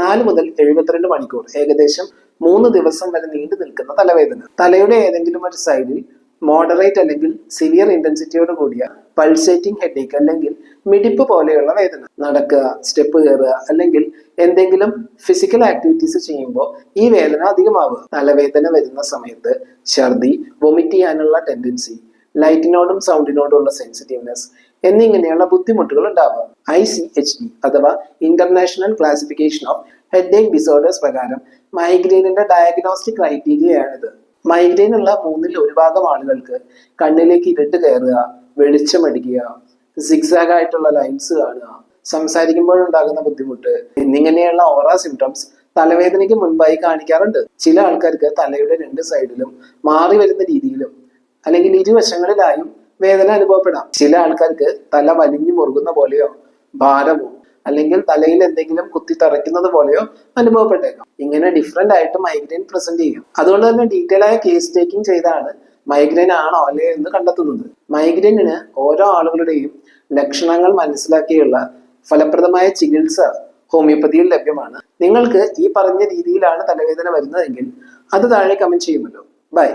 നാല് മുതൽ എഴുപത്തിരണ്ട് മണിക്കൂർ ഏകദേശം മൂന്ന് ദിവസം വരെ നീണ്ടു നിൽക്കുന്ന തലവേദന. തലയുടെ ഏതെങ്കിലും ഒരു സൈഡിൽ മോഡറേറ്റ് അല്ലെങ്കിൽ സിവിയർ ഇന്റൻസിറ്റിയോട് കൂടിയ പൾസേറ്റിംഗ് ഹെഡേക്ക് അല്ലെങ്കിൽ മിടിപ്പ് പോലെയുള്ള വേദന. നടക്കുക സ്റ്റെപ്പ് കയറുക അല്ലെങ്കിൽ എന്തെങ്കിലും ഫിസിക്കൽ ആക്ടിവിറ്റീസ് ചെയ്യുമ്പോൾ ഈ വേദന അധികമാവുക. തലവേദന വരുന്ന സമയത്ത് ഛർദി വൊമിറ്റ് ചെയ്യാനുള്ള ടെൻഡൻസി ലൈറ്റിനോടും സൗണ്ടിനോടും ഉള്ള സെൻസിറ്റീവ്നെസ് എന്നിങ്ങനെയുള്ള ബുദ്ധിമുട്ടുകൾ ഉണ്ടാവുക ഐ സി എച്ച് ഡി അഥവാ international classification of headache disorders പ്രകാരം മൈഗ്രെയിനിന്റെ ഡയഗ്നോസ്റ്റിക് ക്രൈറ്റീരിയയാണിത് മൈഗ്രെയിൻ ഉള്ള മൂന്നിൽ ഒരു ഭാഗം ആളുകൾക്ക് കണ്ണിലേക്ക് ഇരുട്ട് കയറുക വെളിച്ചമടിക്കുക സിഗ്സാഗ് ആയിട്ടുള്ള ലൈൻസ് കാണുക സംസാരിക്കുമ്പോഴുണ്ടാകുന്ന ബുദ്ധിമുട്ട് എന്നിങ്ങനെയുള്ള ഓറ സിംറ്റംസ് തലവേദനയ്ക്ക് മുൻപായി കാണിക്കാറുണ്ട്. ചില ആൾക്കാർക്ക് തലയുടെ രണ്ട് സൈഡിലും മാറി വരുന്ന രീതിയിലും അല്ലെങ്കിൽ ഇരുവശങ്ങളിലായും വേദന അനുഭവപ്പെടാം. ചില ആൾക്കാർക്ക് തല വലിഞ്ഞു മുറുകുന്ന പോലെയോ ഭാരമോ അല്ലെങ്കിൽ തലയിൽ എന്തെങ്കിലും കുത്തി തറയ്ക്കുന്നത് പോലെയോ അനുഭവപ്പെട്ടേക്കാം. ഇങ്ങനെ ഡിഫറെന്റ് ആയിട്ട് മൈഗ്രെയിൻ പ്രസന്റ് ചെയ്യും. അതുകൊണ്ട് തന്നെ ഡീറ്റെയിൽ ആയ കേസ് ടേക്കിംഗ് ചെയ്താണ് മൈഗ്രെയിൻ ആണോ അല്ലേ എന്ന് കണ്ടെത്തുന്നത്. മൈഗ്രെയിനിന് ഓരോ ആളുകളുടെയും ലക്ഷണങ്ങൾ മനസ്സിലാക്കിയുള്ള ഫലപ്രദമായ ചികിത്സ ഹോമിയോപ്പതിയിൽ ലഭ്യമാണ്. നിങ്ങൾക്ക് ഈ പറഞ്ഞ രീതിയിലാണ് തലവേദന വരുന്നതെങ്കിൽ അത് താഴെ കമന്റ് ചെയ്യുമല്ലോ. ബൈ